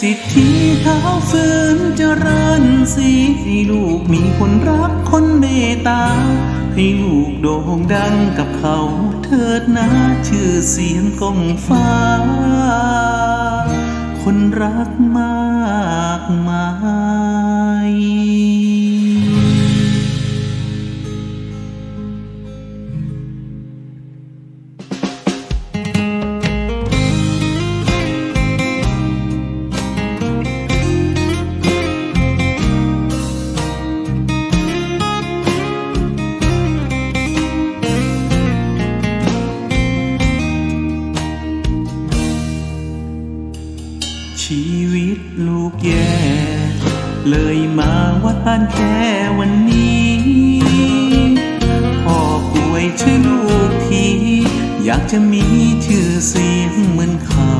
สิทธิเท้าฟื้นเจริญสีให้ลูกมีคนรักคนเมตตา ให้ลูกโด่งดังกับเขาเถิดนะชื่อเสียงกองฟ้า คนรักมากมาย ชีวิตลูกแย่ เลยมาวัดบ้านแค่วันนี้พ่อป่วยช่วยลูกที อยากจะมีชื่อเสียงเหมือนเขา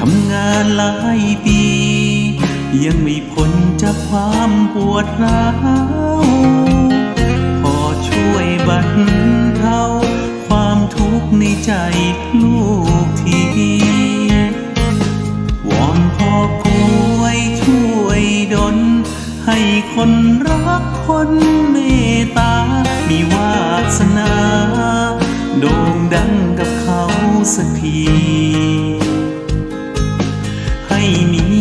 ทำงานหลายปี ยังไม่พ้นจากความปวดร้าวพอช่วยบรรเทาความทุกข์ในใจลูก คนเมตตา มีวาสนา โด่งดังกับเขาสักที ให้มี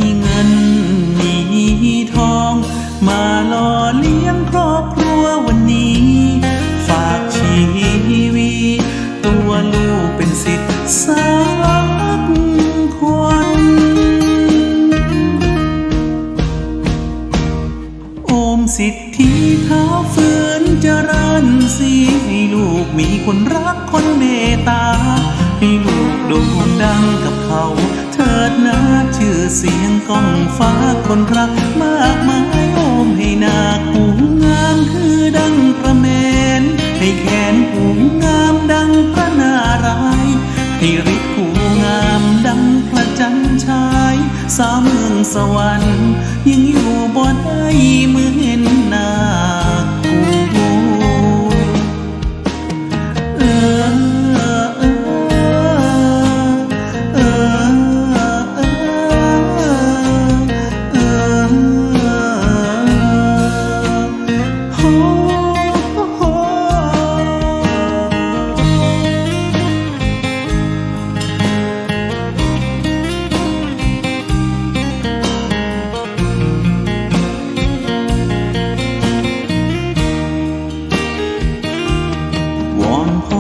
ทธิเท้าฟื้นเจริญสีให้ลูกมีคนรักคนเมตตา ให้ลูกโด่งดังกับเขา เถิดนะชื่อเสียงก้องฟ้าคนรักมากมายโอมให้นาคูงามคือดังพระเมน ให้แขนผูงามดังพระนารายให้ฤทธิ์ผูงามดังพระจันทร์ชายสาวเมืองสวรรค์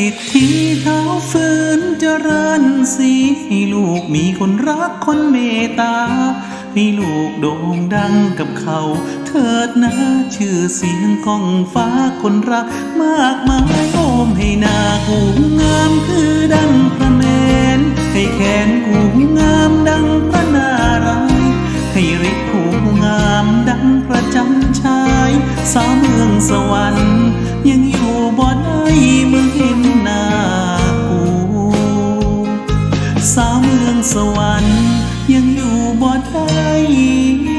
สิทธิเท้าฟื้นเจริญสีให้ลูกมีคนรักคนเมตตา ให้ลูกโด่งดังกับเขา เถิดนะชื่อเสียงกองฟ้าคนรักมากมายโอมให้หนากูงามคือดังพระเมนให้แขนกูงามดังพระนารายให้ฤทธิ์กูงามดังพระจันชายสาวเมืองสวรรค์ยังอยู่บ่ได้เมื่อเห็น สวรรค์ยังอยู่บ่ได้